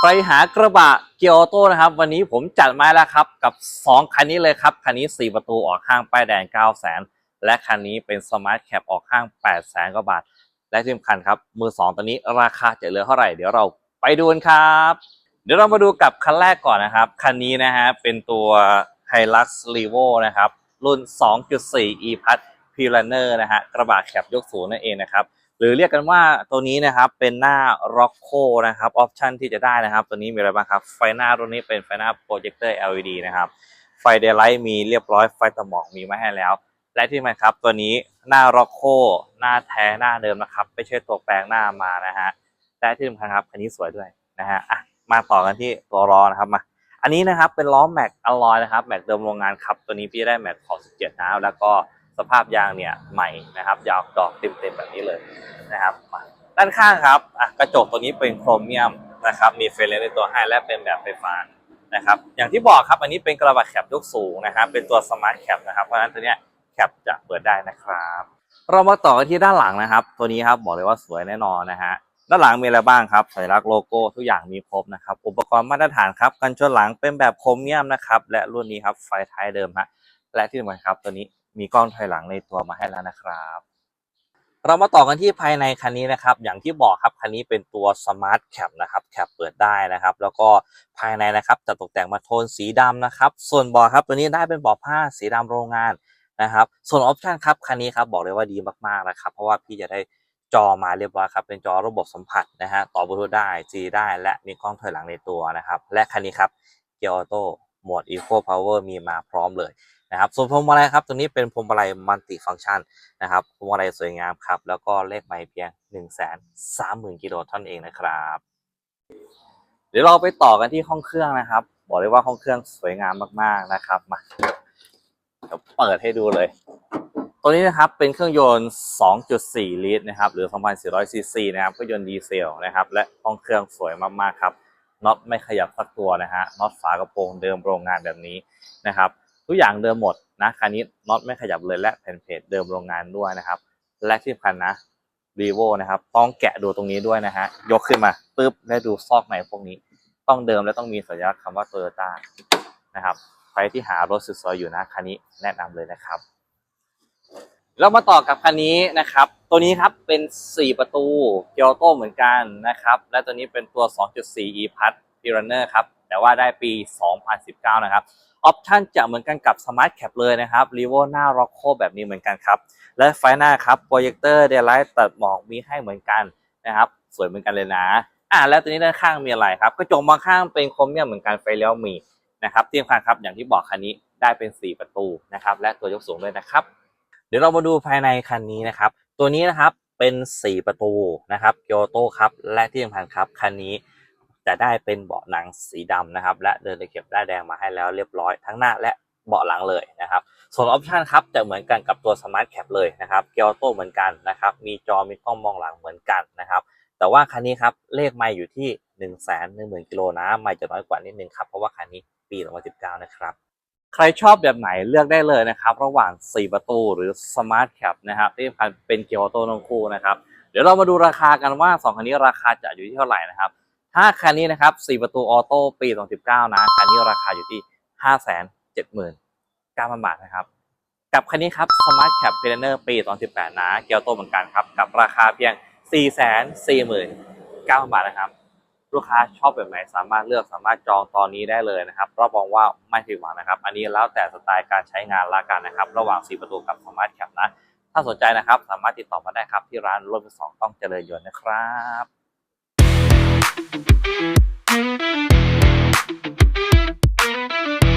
ใครหากระบะเกียวโต้นะครับ วันนี้ผมจัดมาแล้วครับ กับ 2 คันนี้เลยครับ คันนี้ 4 ประตูออกห้างป้ายแดง 9 0 0 0 0 0 และคันนี้เป็นสมาร์ทแคปออกห้าง8 0 0 0 0กว่าบาท และที่สำคัญครับ มือ 2ตัวนี้ราคาจะเหลือเท่าไหร่ เดี๋ยวเราไปดูกันครับ เดี๋ยวเรามาดูกับคันแรกก่อนนะครับ คันนี้นะฮะเป็นตัว Hilux Revo นะครับรุ่น 2.4 e p a s p i l a n e r นะฮะกระบะแคปยกสูงนั่นเองนะครับ หรือเรียกกันว่าตัวนี้นะครับเป็นหน้า Rocco นะครับออปชันที่จะได้นะครับ ตัวนี้มีอะไรบ้างครับ ไฟหน้ารุ่นนี้เป็นไฟหน้าโปรเจคเตอร์ LED นะครับไฟเดย์ไลท์มีเรียบร้อยไฟตะหมอกมีมาให้แล้ว และที่มันครับตัวนี้หน้า Rocco หน้าแท้หน้าเดิมนะครับไม่ใช่ตัวแปลงหน้ามานะฮะและที่สำคัญครับคันนี้สวยด้วยนะฮะอะมาต่อกันที่ตัวล้อนะครับมาอันนี้นะครับเป็นล้อแม็กอลลอยนะครับแม็กเดิมโรงงานครับตัวนี้พี่ได้แม็กขอบ17นะแล้วก็ สภาพยางเนี่ยใหม่นะครับยาวดอกเต็มๆแบบนี้เลยนะครับด้านข้างครับกระจกตัวนี้เป็นโครเมียมนะครับมีเฟรนเลนในตัวให้และเป็นแบบไฟฟ้านะครับอย่างที่บอกครับอันนี้เป็นกระบะแคปยกสูงนะครับเป็นตัวสมาร์ทแคปนะครับเพราะฉะนั้นตัวเนี้ยแคปจะเปิดได้นะครับ เรามาต่อกันที่ด้านหลังนะครับ ตัวนี้ครับบอกเลยว่าสวยแน่นอนนะฮะด้านหลังมีอะไรบ้างครับสัญลักษณ์โลโก้ทุกอย่างมีครบนะครับ อุปกรณ์มาตรฐานครับกันชนหลังเป็นแบบโครเมียมนะครับและรุ่นนี้ครับไฟท้ายเดิมฮะและที่สำคัญครับตัวนี้ มีกล้องถอยหลังในตัวมาให้แล้วนะครับ เรามาต่อกันที่ภายในคันนี้นะครับ อย่างที่บอกครับคันนี้เป็นตัว Smart Cap นะครับแคปเปิดได้นะครับ แล้วก็ภายในนะครับจะตกแต่งมาโทนสีดำนะครับ ส่วนเบาะครับตัวนี้ได้เป็นเบาะผ้าสีดำโรงงานนะครับ ส่วนออปชันครับคันนี้ครับบอกเลยว่าดีมากๆนะครับ เพราะว่าพี่จะได้จอมาเรียบร้อยครับ เป็นจอระบบสัมผัสนะฮะต่อบลูทูธได้ G ได้ และมีกล้องถอยหลังในตัวนะครับ และคันนี้ครับเกียร์ออโต้โหมด Eco Power มีมาพร้อมเลย นะครับส่วนพวงมาลัยครับตัวนี้เป็นพวงมาลัยมัลติฟังก์ชันนะครับพวงมาลัยสวยงามครับ แล้วก็เลขไมล์เพียง 1 3 0 0 0 0กิโลเท่านั้นเองนะครับ เดี๋ยวเราไปต่อกันที่ห้องเครื่องนะครับ บอกเลยว่าห้องเครื่องสวยงามมากๆนะครับมาเดี๋ยวเปิดให้ดูเลย ตัวนี้นะครับเป็นเครื่องยนต์ 2.4 ลิตรนะครับหรือ 2,400 ซีซีนะครับเครื่องยนต์ดีเซลนะครับและห้องเครื่องสวยมากๆครับน็อตไม่ขยับสักตัวนะฮะน็อตฝากระโปรงเดิมโรงงานแบบนี้นะครับ ทุกอย่างเดิมหมดนะคันนี้น็อตไม่ขยับเลยและแผ่นเพจเดิมโรงงานด้วยนะครับ และที่สำคัญนะรีโวนะครับต้องแกะดูตรงนี้ด้วยนะฮะยกขึ้นมาปึ๊บและดูซอกในพวกนี้ ต้องเดิมและต้องมีสัญลักษณ์คำว่าโตโยต้านะครับใครที่หารถสวยๆอยอยู่นะคันนี้แนะนำเลยนะครับเรามาต่อกับคันนี้นะครับ ตัวนี้ครับเป็น 4 ประตูเกียวโตเหมือนกันนะครับ และตัวนี้เป็นตัว 2.4 e p a s p i r a n e r ครับ แต่ว่าได้ปี 2019 นะครับ ออปชันจะเหมือนกันกับ Smart Cap เลยนะครับ r e v o หน้า Rocco แบบนี้เหมือนกันครับ และไฟหน้าครับโปรเจคเตอร์เดลไลท์ตัดหมอกมีให้เหมือนกันนะครับ สวยเหมือนกันเลยนะอ่าแล้วตัวนี้ด้านข้างมีอะไรครับกระจกมองข้างเป็นโครเมียมเหมือนกันไฟเลี้ยวมีนะครับที่สำคัญครับอย่างที่บอกคันนี้ได้เป็น 4 ประตูนะครับและตัวยกสูงด้วยนะครับ เดี๋ยวเรามาดูภายในคันนี้นะครับ ตัวนี้นะครับเป็น 4 ประตูนะครับเกียโตครับและที่สำคัญครับคันนี้ จะได้เป็นเบาะหนังสีดำนะครับ และเดินตะเข็บด้าแดงมาให้แล้วเรียบร้อยทั้งหน้าและเบาะหลังเลยนะครับ ส่วนออปชันครับจะเหมือนกันกับตัว Smart Cap เลยนะครับ เกียวโตเหมือนกันนะครับ มีจอมีกล้องมองหลังเหมือนกันนะครับ แต่ว่าคันนี้ครับเลขไม่อยู่ที่1นึ่งแสนหนึ่งหมื่นกิโลนะไม่จะน้อยกว่านิดนึงครับ เพราะว่าคันนี้ปี 2019 นะครับ ใครชอบแบบไหนเลือกได้เลยนะครับ ระหว่าง 4 ประตูหรือ Smart Cap นะครับที่สำคัญเป็นเกียวโตทั้งคู่นะครับ เดี๋ยวเรามาดูราคากันว่า 2 คันนี้ราคาจะอยู่ที่เท่าไหร่นะครับ ถ้าคันนี้นะครับ4ประตูออโต้ปี 2019 นะ คันนี้ราคาอยู่ที่ 579,000 บาทนะครับ กับคันนี้ครับ Smart Cap p i l a n e r ปี 2018 นะเกียวโตเหมือนกันครับ กับราคาเพียง 449,000 บาทนะครับ ลูกค้าชอบแบบไหนสามารถเลือกสามารถจองตอนนี้ได้เลยนะครับรับรองว่าไม่ผิดหวังนะครับ อันนี้แล้วแต่สไตล์การใช้งานละกันนะครับ ระหว่าง 4 ประตูกับ Smart Cap นะ ถ้าสนใจนะครับสามารถติดต่อมาได้ครับที่ร้านรถมือสองต้องเจริญยนต์นะครับ Thank you.